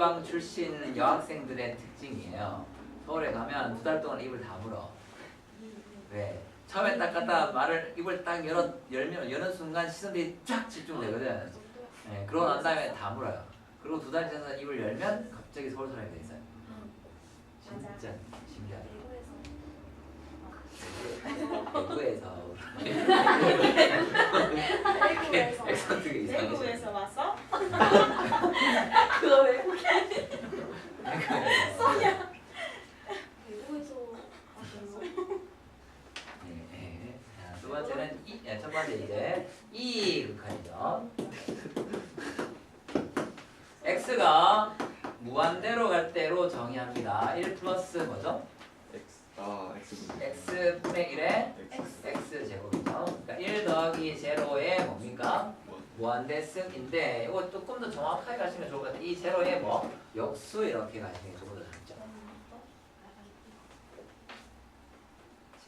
지방 출신 여학생들의 특징이에요. 서울에 가면 두 달 동안 입을 다물어. 왜? 처음에 딱 갔다 말을 입을 딱 열어 열면 여는 순간 시선들이 쫙 집중되거든. 예, 그러고 난 다음에 다물어요. 그리고 두 달 지나서 입을 열면 갑자기 서울 사람이 돼 있어요. 진짜 신기하다. 대구에서 대구에서 엑센트가 이상해. 대구에서 왔어? 그거 외국에 소냐. 대구에서 가셔서 네, 네. 자, 두 번째는 이, 네, 첫 번째 이제 이 극한이죠. x가 무한대로 갈 때로 정의합니다. 1 플러스 뭐죠? X 아 X x 분의 1에 X x 제곱이죠. 그러니까 1 더하기 제로의 뭡니까? 승인데 이거 조금 더 정확하게 가시면 좋을 것 같아요. 이 제로의 뭐 역수 이렇게 가시는 게 조금 더 낫죠.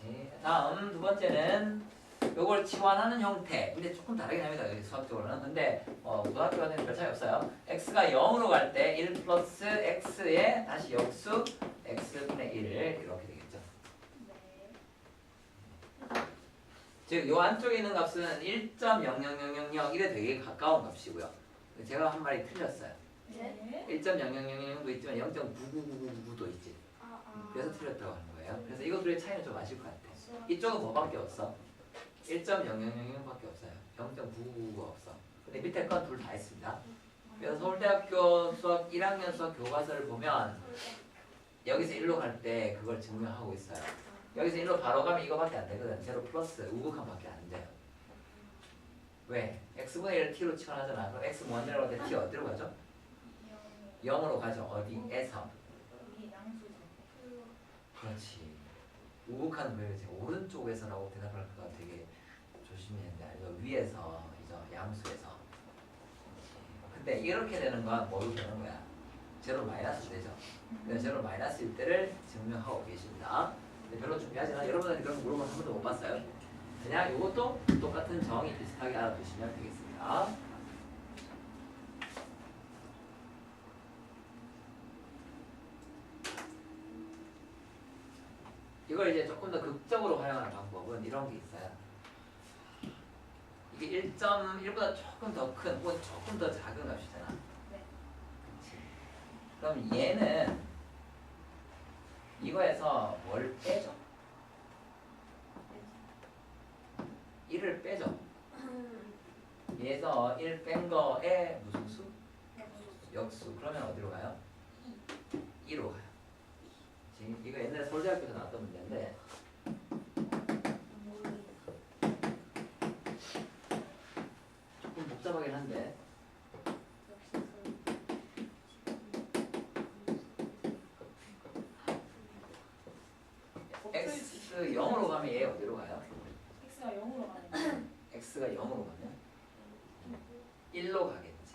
제- 다음 두 번째는 요걸 치환하는 형태. 근데 조금 다르긴 합니다. 여기 수학적으로는. 근데 어, 고등학교는 별 차이 없어요. x가 0으로 갈 때 1 플러스 x에 다시 역수 x분의 1 이렇게 되겠죠. 즉, 요 안쪽에 있는 값은 1.0000001에 되게 가까운 값이고요. 제가 한 말이 틀렸어요. 네. 1.00000도 있지만 0.99999도 있지. 그래서 틀렸다고 하는 거예요. 그래서 이거 둘의 차이는 좀 아실 것 같아. 이쪽은 뭐밖에 없어? 1.0000밖에 없어요. 0.999가 없어. 근데 밑에 건 둘 다 있습니다. 그래서 서울대학교 수학 1학년 수학 교과서를 보면 여기서 1로 갈 때 그걸 증명하고 있어요. 여기서 1로 바로 가면 이거밖에 안 되거든. 제로 플러스 우극한밖에 안 돼요. 왜? x분의 1을 t로 치환하잖아. 그럼 x 무한대로 갈때 t 어디로 가죠? 0으로 가죠. 어디에서? 그렇지. 우극한 왜 제가 오른쪽에서라고 대답할까 되게 조심했는데 알죠? 위에서 이죠 양수에서. 근데 이렇게 되는 건 뭐로 되는 거야? 제로 마이너스 되죠. 그래서 제로 마이너스일 때를 증명하고 계십니다. 근데 별로 않아. 여러분들이 그런 거 물어본 한 번도 못 봤어요. 그냥 이것도 똑같은 정의 비슷하게 알아두시면 되겠습니다. 이걸 이제 조금 더 극적으로 활용하는 방법은 이런 게 있어요. 이게 1.1보다 조금 더 큰 혹은 조금 더 작은 값이잖아. 네. 그럼 얘는 이거에서 뭘 빼죠? 1을 빼죠. 얘에서 1 뺀 거에 무슨 수? 역수. 그러면 어디로 가요? 2로 가요. 지금 이거 옛날에 서울대학교에서 나왔던 문제인데 조금 복잡하긴 한데 x 0으로 가면 얘 어디로 가요? X가 0으로 가네. x가 0으로 가면 1로 가겠지.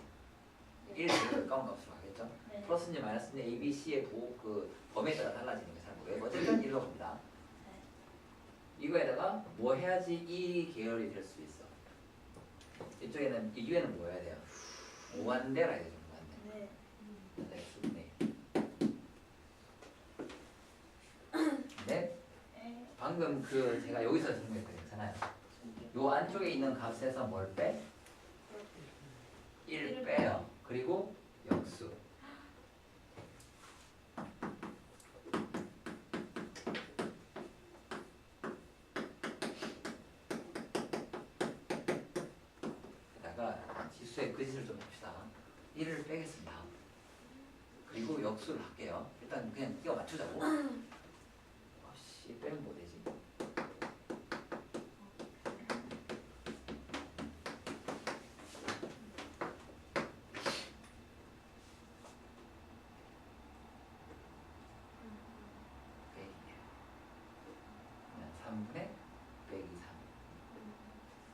1 제일 가까운 값으로 가겠죠. 네. 플러스인지 마이너스인지 A, B, C의 보, 그 범위에 따라 달라지는 게 잘 모르겠어요. 어쨌든 1로 갑니다. 이거에다가 뭐 해야지 이 계열이 될 수 있어. 이쪽에는 이 위에는 뭐 해야 돼요? 무한대라 해야 되죠. 무한대. 네. x분의 네. 에, 방금 그 제가 여기서 설명했잖아요. 요 안쪽에 있는 값에서 뭘 빼? 1 빼요. 그리고 역수. 지수의 그 짓을 좀 봅시다. 1을 빼겠습니다. 그리고 역수를 할게요. 일단 그냥 끼워 맞추자고. 아씨 빼면 뭐 되지? 빼기. 그냥 3분의 빼기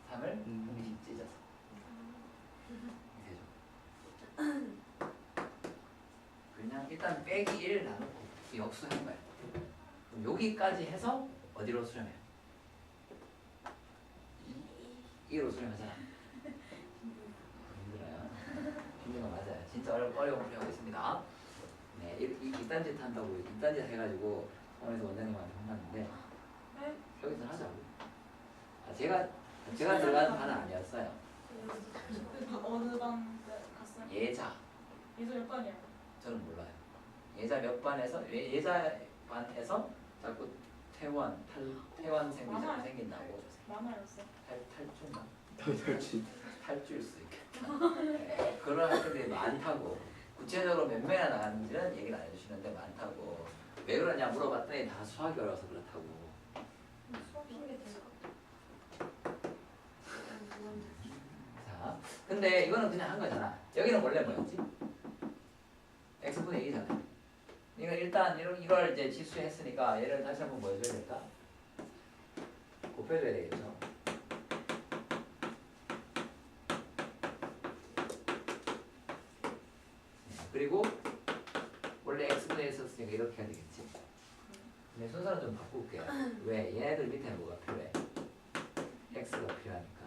3. 3을 음. 한 개씩 찢어서. 이렇게 되죠. 그냥 일단 빼기 1 나누고 역수하는 거야. 그럼 여기까지 해서 어디로 수렴해요? 2로 수렴하잖아. 힘들어요. 힘든 거 맞아요. 진짜 어려, 어려운 풀이하고 있습니다. 네, 이, 이, 이딴 짓 한다고 이딴 짓 해가지고 오늘서 원장님한테 혼났는데 네? 여기서 하자고. 아, 제가 제가 들어가는 반은 아니었어요. 어느 반 갔어요? 예자 예전 몇 반이에요? 저는 몰라요. 예자 몇 반에서 예, 예자 반에서 자꾸 퇴원 탈 퇴원생이 자꾸 많아요. 생긴다고 만화였어. 탈 탈주인가 탈출. 수 있겠다. 네, 그런 학생들이 많다고 구체적으로 몇 명이나 나갔는지는 얘기를 안 해주시는데 많다고 왜 그러냐 물어봤더니 다 수학이 어려서 그렇다고. 자, 근데 이거는 그냥 한 거잖아. 여기는 원래 뭐였지? x분의 2잖아. 이거 일단 이걸, 이제 지수했으니까 얘를 다시 한번 뭐 해줘야 될까? 곱해줘야 되겠죠. 네, 그리고 원래 x분의 1 썼으니까 이렇게 해야 되겠지. 근데 순서는 좀 바꿀게요. 왜? 얘네들 밑에 뭐가 필요해? x가 필요하니까.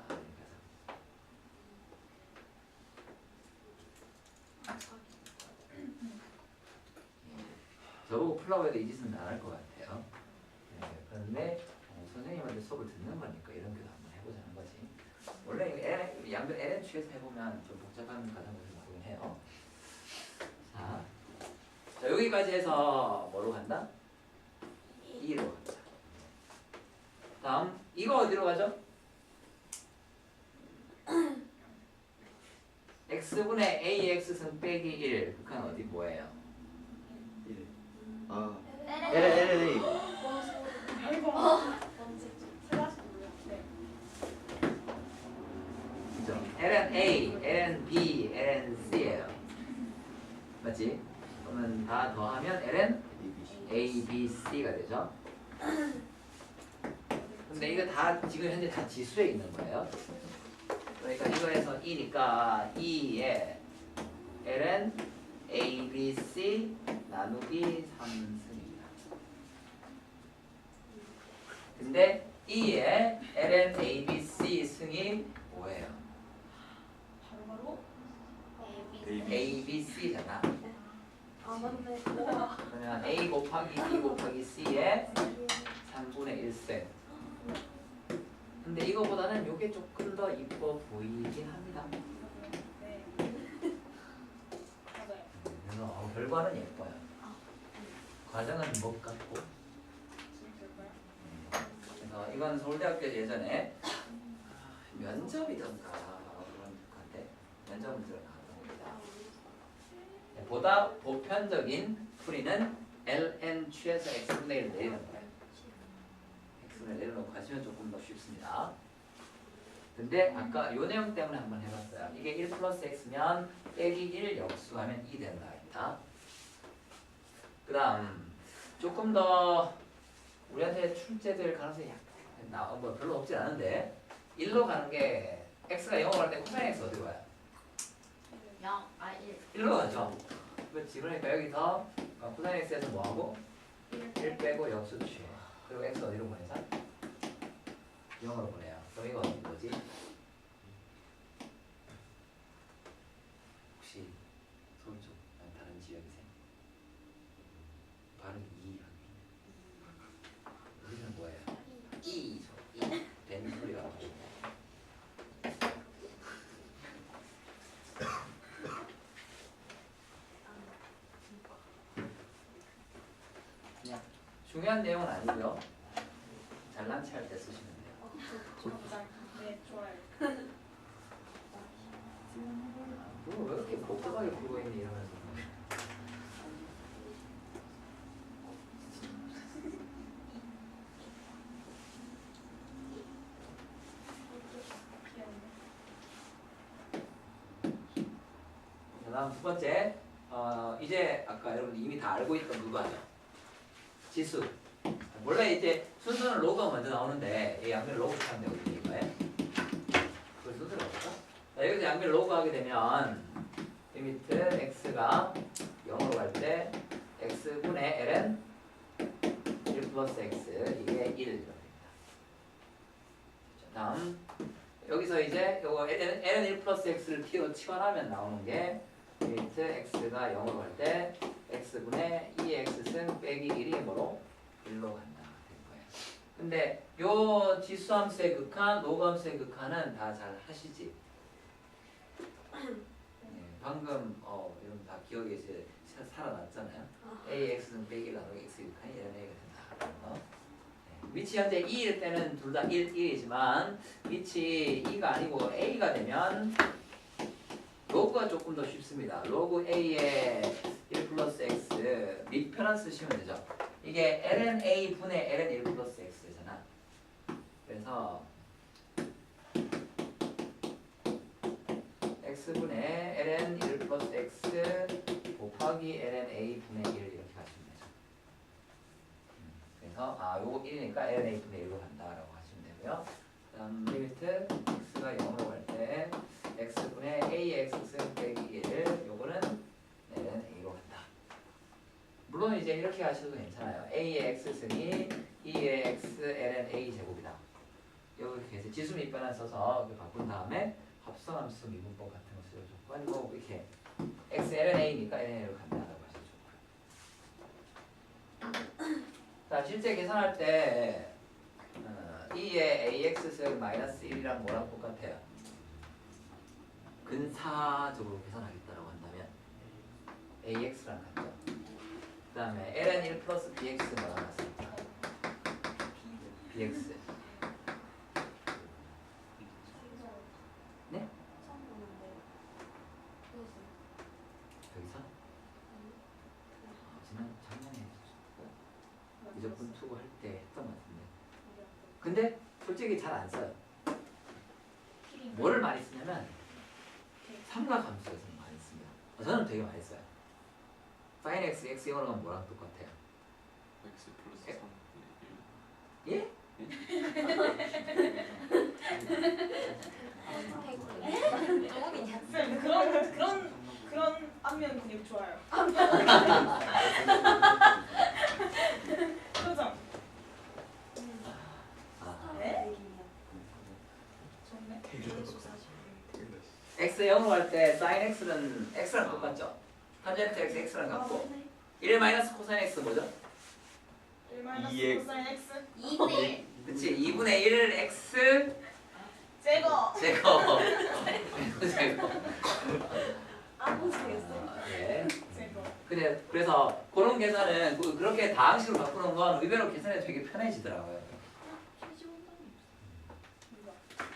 그래서 저보고 해도 이 짓은 안 할 것 같아요. 네, 그런데 어, 선생님한테 수업을 듣는 거니까 이런 게도 한번 해보자는 거지. 원래 양변 취해서 해보면 좀 복잡한 과정을 나오긴 해요. 자, 자 여기까지 해서 뭐로 간다? 2로 간다. 다음 이거 어디로 가죠? x분의 ax승 빼기 1 극한 어디 뭐예요? 1. 아. 에레. LLA. 아이고. 언제 세라시 몰라. 네. 그죠? ln a, ln b, ln c예요. 맞지? 그러면 다 더하면 ln a, b, c가 되죠. 근데 이거 다 지금 현재 다 지수에 있는 거예요. 그러니까 이거에서 2니까 2에 ln a, b, c 나누기 3승입니다. 근데 2에 ln a, b, c 승이 뭐예요? 바로 바로 A, B. A, B, C잖아. 아 맞네. 그러면 A 곱하기 B 곱하기 C의 3분의 1승. 근데 이거보다는 이게 조금 더 이뻐 보이긴 합니다. 네. 맞아요. 그래서 어, 결과는 예뻐요. 과정은 못 같고. 재밌을까요? 그래서 이건 서울대학교 예전에 면접이던가 그런 건데 면접 문제로 나왔던 겁니다. 네, 보다 보편적인 풀이는 ln 취해서 x분의 1 내리는 거예요. x분의 내려놓고 하시면 조금 더 쉽습니다. 근데 아까 요 내용 때문에 한번 해봤어요. 이게 1 플러스 x면 빼기 1 역수하면 2 된다 했다. 그 다음 조금 더 우리한테 출제될 가능성이 약, 나, 뭐 별로 없진 않은데 1로 가는 게 x가 0으로 갈때 코사인 x 어디로 가요? 영. 아 일. 1로 가죠. 그렇지. 그러니까 여기서 코사인 x에서 뭐하고? 1 빼고 역수 취해. 그리고 x 어디로 보내자? 0으로 보내요. 그럼 이거 뭐지? 혹시 서울 쪽 아니 다른 지역이세요? 발음 이 우리는 뭐예요? 이 소, 이. 된 소리가 나거든요. 그냥 중요한 내용은 아니고요. 잘난 체 할 때 쓰시면 돼요. 네, 좋아요. 그거 왜 이렇게 복잡하게 풀고 있니 이러면서. 자, 다음 두 번째. 어, 이제 아까 여러분 이미 다 알고 있던 그거 아죠? 지수. 원래 이제 순서는 로그가 먼저 나오는데 이 양면 로그 하면 되거든요, 이거에. 그 순서가 없어? 자, 여기서 양면 로그 하게 되면 리미트 x가 0으로 갈 때 x분의 ln 1 플러스 x 이게 1 이렇게 됩니다. 자, 다음 여기 여기서 이제 요거 N, N1 플러스 X를 T로 치환하면 나오는 게 리미트 X가 0으로 갈 때 X분의 2X승 빼기 1이 뭐로? 1로 간다 될 거예요. 근데 요 지수함수의 극한, 노감수의 극한은 다 잘 하시지? 네, 방금 어 여러분 다 기억에 이제 사- 살아났잖아요. AX는 빼기 나누기 X 극한이 이런 얘기가 된다. 어? 네, 위치 현재 2일 때는 둘 다 1, 1이지만 위치 2가 아니고 A가 되면 로그가 조금 더 쉽습니다. 로그 A의 1 플러스 X 밑편한 쓰시면 되죠. 이게 ln A 분의 ln 1 플러스 X잖아. 그래서 X분의 ln 1 플러스 X 곱하기 ln A 분의 1 이렇게 하시면 되죠. 음, 그래서 아 요거 1이니까 ln A 분의 1로 간다라고 하시면 되고요. 다음 리미트 x가 0으로 갈 때 x분의 ax승 빼기 1 요거는 ln A로 간다. 물론 이제 이렇게 하셔도 괜찮아요. a의 x승이 2의 x ln A 제곱이다. 이렇게 해서 지수 밑변환 써서 바꾼 다음에 합성함수 미분법 같은 거 쓰여줬고 아니면 이렇게 x ln A니까 ln A로 간다라고 하셔줬고요. 자 실제 계산할 때 어, 2의 ax승 마이너스 1이랑 뭐랑 똑같아요? 근사적으로 계산하겠다라고 한다면 ax랑 같죠. 그 다음에 ln 1 플러스 bx 뭐랑 같습니까? bx 근데 솔직히 잘 안 써요. 뭐를 많이 쓰냐면 삼각 함수에서 많이 씁니다 어, 저는 되게 많이 써요 sin x, x 영어로 하면 뭐랑 똑같아요? X 플러스 에? 3 예? 쌤 그런 그런 그런 안면 되게 좋아요. 표정. 아, 네? 좋네. X 0으로 할때 sin x는 x랑 똑같죠? 탄젠트 x, x랑 같고 1 마이너스 코사인 x 뭐죠? 1 마이너스 2x. 코사인 x 2분의 1. 그치 2분의 1 x 제거. 제곱 제곱 안 보시겠어요? 아, 예. 제거. 근데 그래서 그런 계산은 그- 그렇게 다항식으로 바꾸는 건 의외로 계산이 되게 편해지더라고요.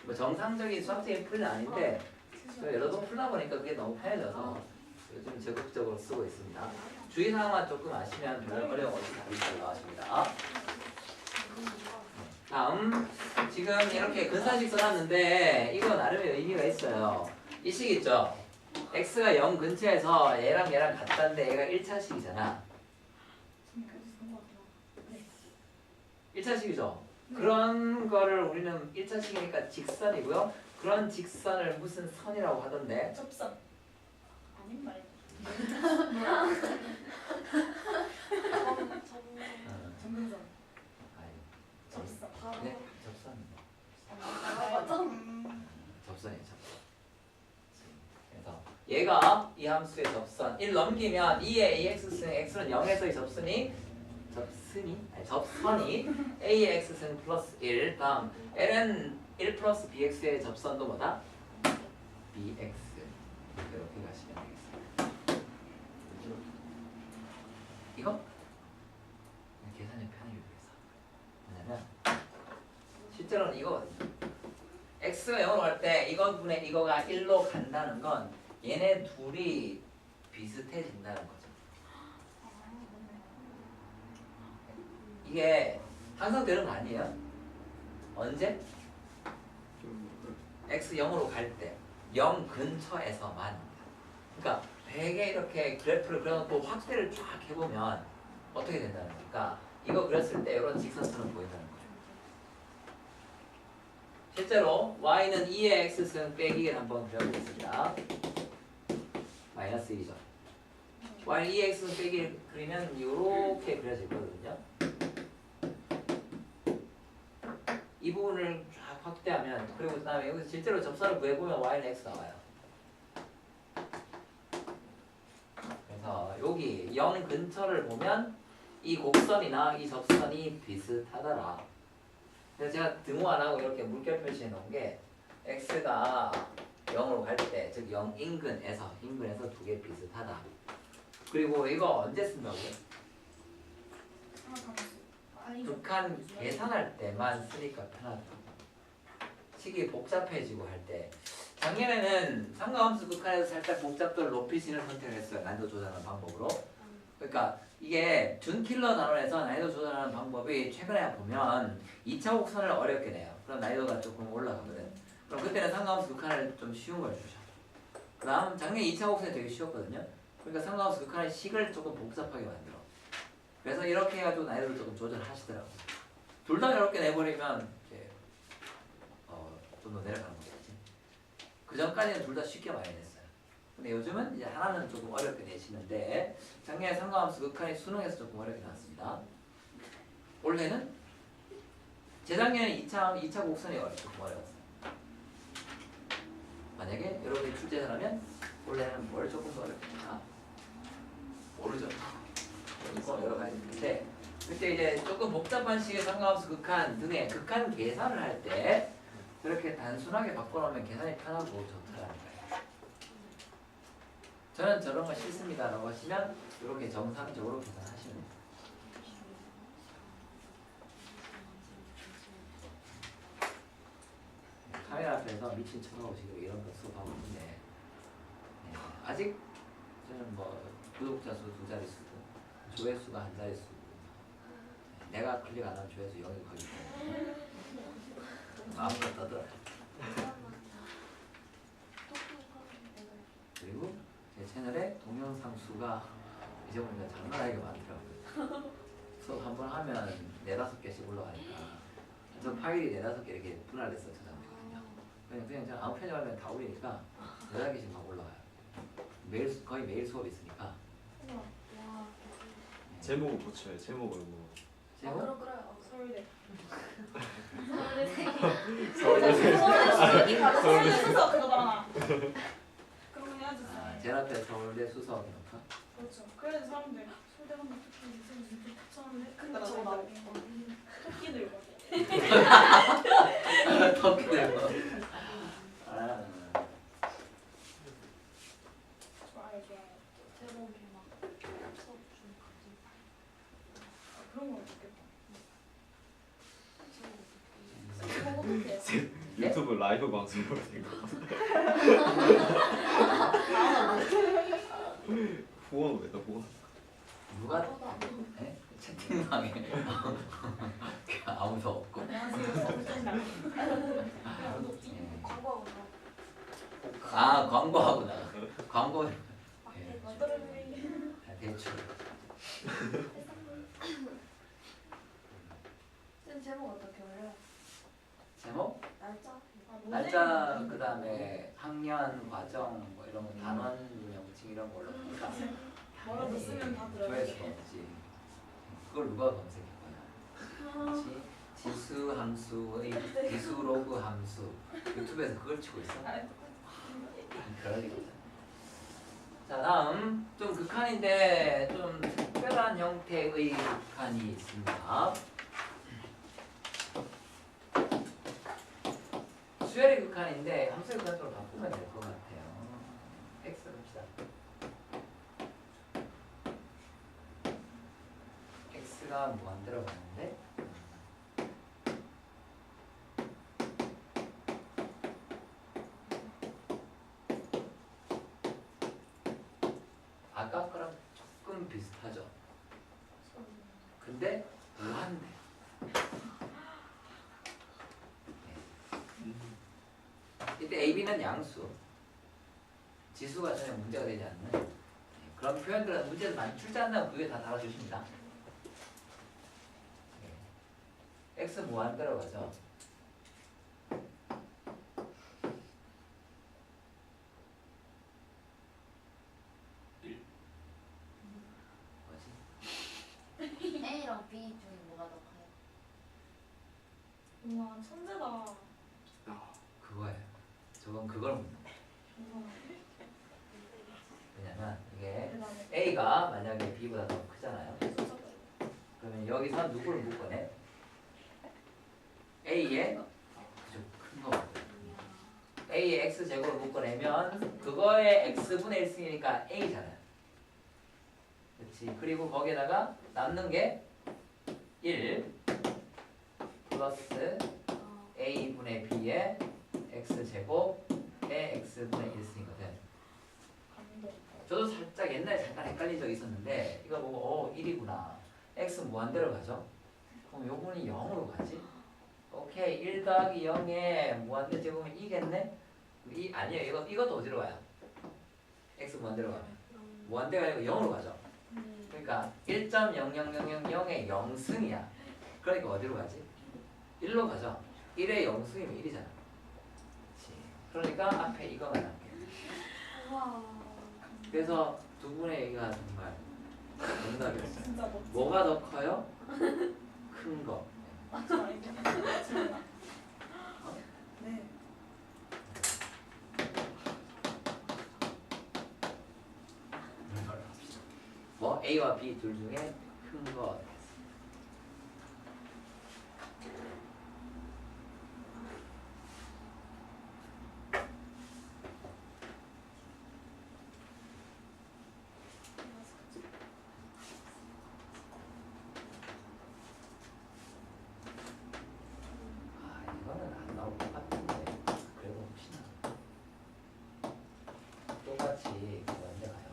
뭐 정상적인 수학적인 풀이는 아닌데 여러 번 풀다 보니까 그게 너무 편해져서 요즘 적극적으로 쓰고 있습니다. 주의사항만 조금 아시면 별 어려움 없이 답이 잘 나와집니다. 다음 지금 이렇게 근사식 써놨는데 이거 나름의 의미가 있어요. 이 식 있죠? x가 0 근처에서 얘랑 얘랑 같다는데 얘가 1차식이잖아. 1차식이죠. 그런 거를 우리는 1차식이니까 직선이고요. 그런 직선을 무슨 선이라고 하던데 접선. 아닌 말. 어, 정근선. 아니, 접선. 네? 접선. 음, 접선이 접선. 그래서 얘가 이 함수의 접선 1 넘기면 2의 ax승 x는 0에서의 접선이 접선이 아니 접선이 a의 x승 플러스 1 다음 ln 1 플러스 bx의 접선도 뭐다? bx 이렇게 가시면 되겠습니다. 이거 계산이 편하게 위해서 왜냐면 실제로는 이거거든요. x가 0으로 갈 때 이것분의 이거가 1로 간다는 건 얘네 둘이 비슷해진다는 거죠. 이게 항상 되는 거 아니에요? 언제? X 0으로 갈 때 0 근처에서만 그러니까 되게 이렇게 그래프를 그려놓고 확대를 쫙 해보면 어떻게 된다는 겁니까? 이거 그렸을 때 이런 직선처럼 보인다는 거죠. 실제로 y는 2의 x승 빼기를 한번 그려보겠습니다. 마이너스 1이죠. y는 2의 x승 빼기를 그리면 이렇게 그려질 거거든요. 이 부분을 쫙 확대하면 그리고 그 다음에 여기서 실제로 접선을 구해보면 y는 x 나와요. 그래서 여기 0 근처를 보면 이 곡선이나 이 접선이 비슷하더라. 그래서 제가 등호 안 하고 이렇게 물결 표시해 놓은 게 x가 0으로 갈 때, 즉 0 인근에서 인근에서 두 개 비슷하다. 그리고 이거 언제. 아니 극한 계산할 때만 쓰니까 편하다. 식이 복잡해지고 할 때. 작년에는 상가함수 극한에서 살짝 복잡도를 높이시는 선택을 했어요. 난이도 조절하는 방법으로. 그러니까 이게 준킬러 단원에서 난이도 조절하는 방법이 최근에 보면 2차 곡선을 어렵게 내요. 그럼 난이도가 조금 올라가거든. 그럼 그때는 상가함수 극한을 좀 쉬운 걸 주셔. 그 다음 작년 2차 곡선이 되게 쉬웠거든요. 그러니까 상가함수 극한의 식을 조금 복잡하게 만들어. 그래서 이렇게 해가지고 난이도를 조금 조절하시더라고요. 둘 다 이렇게 내버리면 좀더 내려가는 거겠지. 그 전까지는 둘 다 쉽게 많이 냈어요. 근데 요즘은 이제 하나는 조금 어렵게 내시는데 작년에 상가함수 극한이 수능에서 조금 어렵게 나왔습니다. 올해는 재작년에 2차 2차 곡선이 조금 어려웠어요. 만약에 여러분이 출제자라면 올해는 뭘 조금 더 어렵게 나 모르죠. 있고 여러 가지 있는데 그때 이제 조금 복잡한 식의 상가함수 극한 등의 극한 계산을 할때 그렇게 단순하게 바꿔놓으면 계산이 편하고 거예요. 저는 저런 거 싫습니다 라고 하시면 이렇게 정상적으로 계산하시면 돼요. 카메라 앞에서 미친 지금 이런 거 수업하고 있는데 네, 아직 저는 뭐 구독자 수 두 자릿수든 조회수가 한 자릿수 내가 클릭 안 하면 조회수 0이 거기 때문에 마음껏 떠들어요 그리고 제 채널에 동영상 수가 이제 보니까 장난 아니게 많더라고요 수업 한 번 하면 네다섯 개씩 올라가니까 저 파일이 네다섯 개 이렇게 분할돼서 저장되거든요 그냥 그냥 제가 아무 편집하면 다 올리니까 네다섯 개씩 막 올라가요 매일 수- 거의 매일 수업 있으니까 제목을 고쳐요. 제목을 뭐. 제목 그럼 그래요 서울대. 서울대 서울대 수석 그거 봐라. 그런 거 해야지. 아, 제 앞에 서울대 수석 그렇죠. 그래야지 사람들 서울대 가면 어떻게 무슨 무슨 탁쳤는데 근데 저거 나 나오고 토끼 들고 아, 좋아요 좋아요. 제목이 막 수업 중 아, 그런 거 좋겠다. 제목 어떻게 네? 유튜브 라이브 방송으로 된 거. 후원 왜다 후원? 누가 네? 채팅방에 아무도 없고. 예. 광고하고 나아 광고하구나 광고 예, 어떤 아, 대출 쌤 제목 어떻게 올려요? 제목 날짜? 아, 논쟁. 날짜 그 다음에 학년 과정 뭐 이런 거 단원 명칭 이런 걸로 하니까 뭐라도 쓰면 다. 조회수가 없지. 그걸 누가 검색할 거야 지, 지수 함수의 지수 로그 함수. 유튜브에서 그걸 치고 있어? 아, 그럴 리가 없잖아. 자 다음. 좀 극한인데 좀 특별한 형태의 극한이 있습니다. 수열의 극한인데 함수의 극한 쪽으로 바꾸면 될 것 같아요. x 봅시다. x가 무한대로 가는데 아까 거랑 조금 비슷하죠. 근데 무한대. 이때 AB는 양수. 지수가 전혀 문제가 되지 않는 네, 그런 표현들은 문제를 많이 출제한다면 그게 다 달아주십니다. 네. x 무한대로 가죠. 뭐지? A랑 B 중에 뭐가 더 커요? 우와 천재다. 그걸. 왜냐면 이게. A가 만약에 B보다 더 크잖아요. 그러면 여기서 누구를 묶어내? A의 그죠 큰 거. A의 x 제곱을 묶어내면 그거의 x분의 1승이니까 A잖아요. 그렇지. 그리고 거기에다가 남는 게 1 플러스 A분의 B의 x 제곱 의 x분의 1승이거든. 감동. 저도 살짝 옛날에 잠깐 헷갈린 적이 있었는데 이거 보고 어 1이구나. X 무한대로 가죠? 그럼 요분이 0으로 가지? 오케이 1 더하기 0에 무한대 제곱은 2겠네? 이 아니에요. 이거, 이것도 어디로 가요? X 무한대로 가면. 무한대가 아니고 0으로 가죠? 그러니까 1.00000의 0승이야. 그러니까 어디로 가지? 1로 가죠. 1의 0승이면 1이잖아 그러니까 앞에 이거가 남게 우와. 그래서 두 분의 얘기가 정말 정답이었어요. 진짜. 뭐가 더 커요? 큰 거. 네. 뭐 A와 B 둘 중에 큰 거. 아 이거는 안 나올 것 같은데 그래도 혹시나 똑같이 그런데 가요.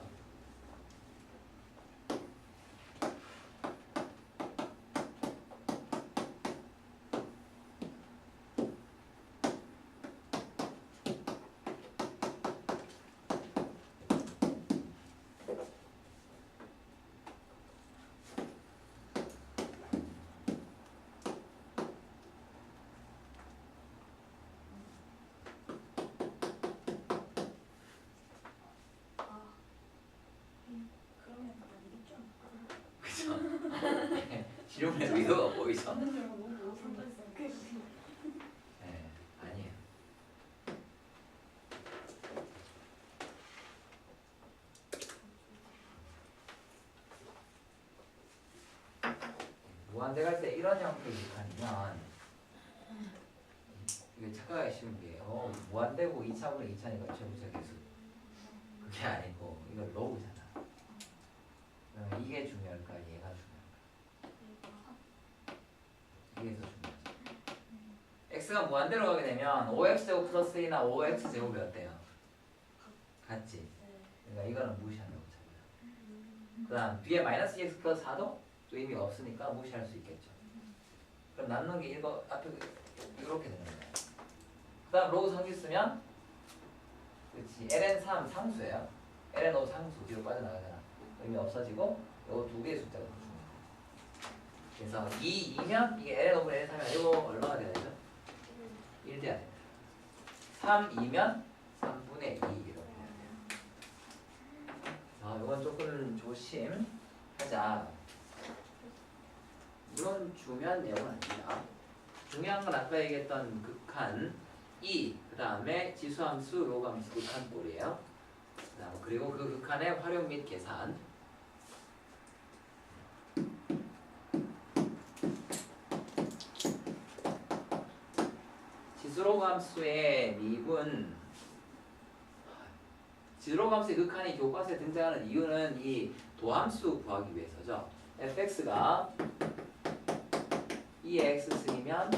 아. 음, 그러면 안 되겠죠? 실용의 의도가 보이죠? 네. 무한대 갈 때 이런 형태의 아니면 이게 착각하기 쉬운 게 어, 무한대고 2차분의 2차니까 최고차 계수 그게 아니고 이거 로우잖아 그러면 이게 중요할까 얘가 중요할까 이게 더 중요하죠 x가 무한대로 가게 되면 5x제곱 플러스 1이나 5x제곱이 어때요? 같지? 그러니까 이거는 무시한다고 그 다음 뒤에 마이너스 2x 플러스 4도 또 의미 없으니까 무시할 수 있겠죠. 그럼 남는 게 이거 앞에 이렇게 되는 거예요. 그 다음 로그 성질 쓰면 그렇지 ln3 상수예요. Ln5 상수 뒤로 빠져나가잖아. 의미 없어지고 요거 두 개의 숫자가 그래서 2, 2면 이게 ln5분의 ln3이면 이거 얼마가 돼야 되죠? 1 돼야 돼. 3, 2면 3분의 2 이렇게 돼야 돼요. 아, 이건 조금 조심하자. 물론 중요한 내용은 아닙니다. 중요한 건 아까 얘기했던 극한 2, 그 다음에 지수함수, 로그함수 극한 꼴이에요. 그리고 그 극한의 활용 및 계산. 지수로감수의 미분 지수로감수의 극한이 교과서에 등장하는 이유는 이 도함수 구하기 위해서죠. fx가 2x 승이면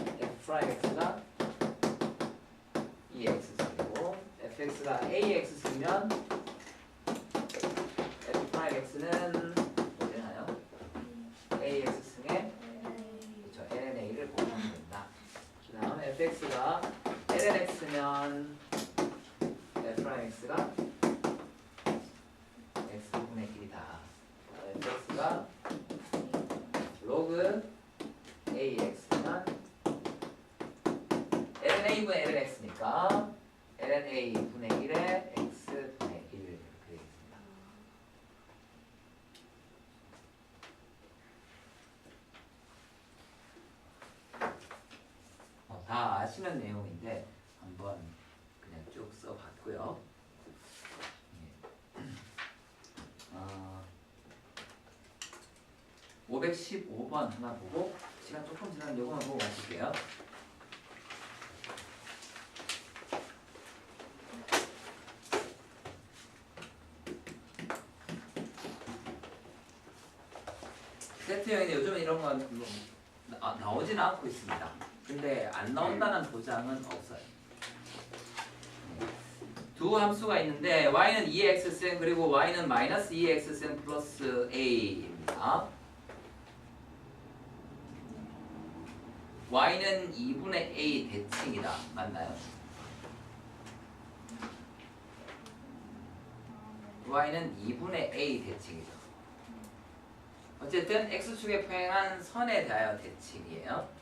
f'x가 2x 승이고 fx가 ax 승이면 f'x는 뭐되나요? ax 승에 그렇죠 lnA를 곱하면 된다. 그 다음 fx가 lnx면 f'x가 x분의 1이다. fx가 로그 ax면 lna분의 lnx니까 lna분의 1에 x분의 1 이렇게 되겠습니다. 다 아시는 내용인데 한번 그냥 쭉 써봤고요. 예. 어, 515번 하나 보고 시간 조금 지나면 요거만 보고 마실게요. 세트형인데 요즘은 이런 건 뭐, 나, 나오지는 않고 있습니다. 근데 안 나온다는 보장은 없어요. 두 함수가 있는데 y는 2x승 그리고 y는 마이너스 2x승 플러스 a입니다. y는 2분의 a 대칭이다. 맞나요? y는 2분의 a 대칭이죠. 어쨌든 x축에 평행한 선에 대하여 대칭이에요.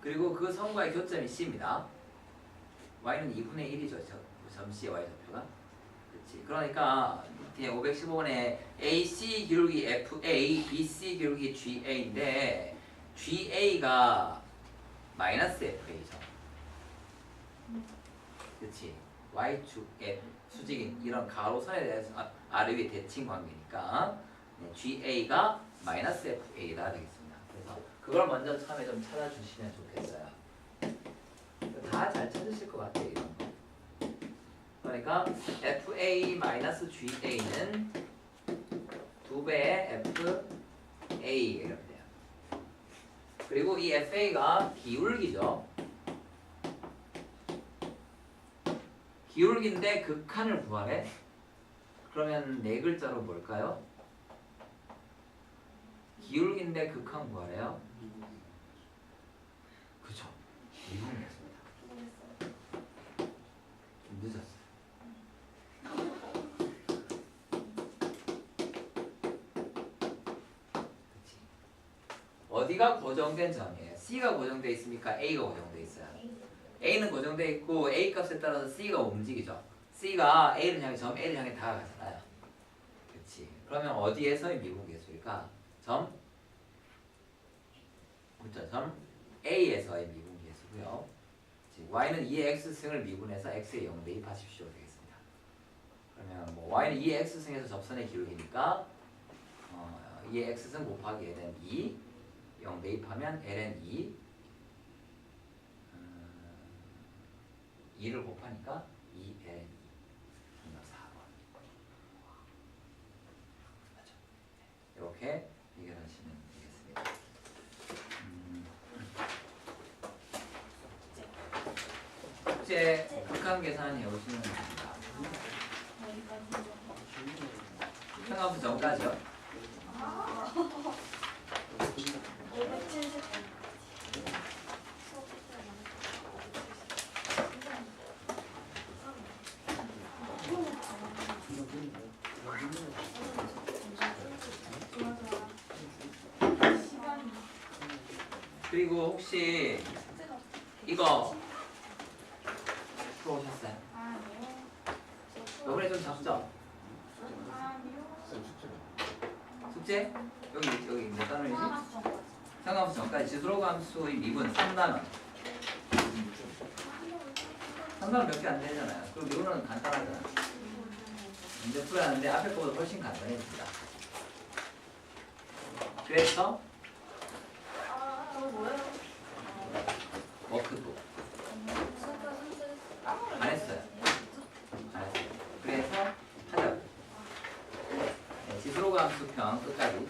그리고 그 선과의 교점이 c입니다. y는 2분의 1이죠. 저, 점 C의 y 좌표가. 그렇지. 그러니까 밑에 515번에 AC 기울기 FA, BC 기울기 GA인데 GA가 마이너스 FA죠. 그렇지. y축의 수직인 이런 가로선에 대해서 아, 아래 위에 대칭 관계니까 네, GA가 마이너스 FA가 되겠습니다. 그걸 먼저 처음에 좀 찾아주시면 좋겠어요. 다 잘 찾으실 것 같아요. 이런 거. 그러니까 FA 마이너스 GA는 두 배의 FA 이렇게 돼요. 그리고 이 FA가 기울기죠. 기울기인데 극한을 구하래. 그러면 네 글자로 뭘까요? 기울기인데 극한 구하래요. 그죠? 미분이었습니다. 좀 늦었어요. 그치? 어디가 고정된 점이에요? C가 고정돼 있습니까? A가 고정돼 있어요. A는 고정돼 있고 A 값에 따라서 C가 움직이죠. C가 A를 향해 점 A를 향해 다가가잖아요. 그렇지. 그러면 어디에서의 미분 계수일까? 점 그렇죠. 점 A에서의 미분 계수고요. 즉, Y는 2X승을 미분해서 X에 0 대입하십시오 되겠습니다. 그러면 뭐 Y는 2X승에서 접선의 기울기니까 어, 2X승 곱하기 Ln 2 0 대입하면 Ln 2 음, 2를 곱하니까 2Ln 2 정답 4번 맞죠? 이렇게 해결하시면 되겠습니다. 음. 숙제 극한 계산해 오시면 됩니다. 평가부 전까지요. 570. 시간이 그리고 혹시 이거 풀어오셨어요? 아니요. 이번에 좀 잡죠? 아니요. 쌤 숙제는 숙제? 여기 여기 몇 단원이지? 상관없이 함수의 미분 3단원. 3단원 몇 개 안 되잖아요. 그리고 미분은 간단하잖아요. 문제 풀어야 하는데 앞에 거보다 훨씬 간단해집니다. 그래서? 워크북. 안 했어요. 안 했어요. 그래서 하자고. 네, 지수로 함수 편 끝까지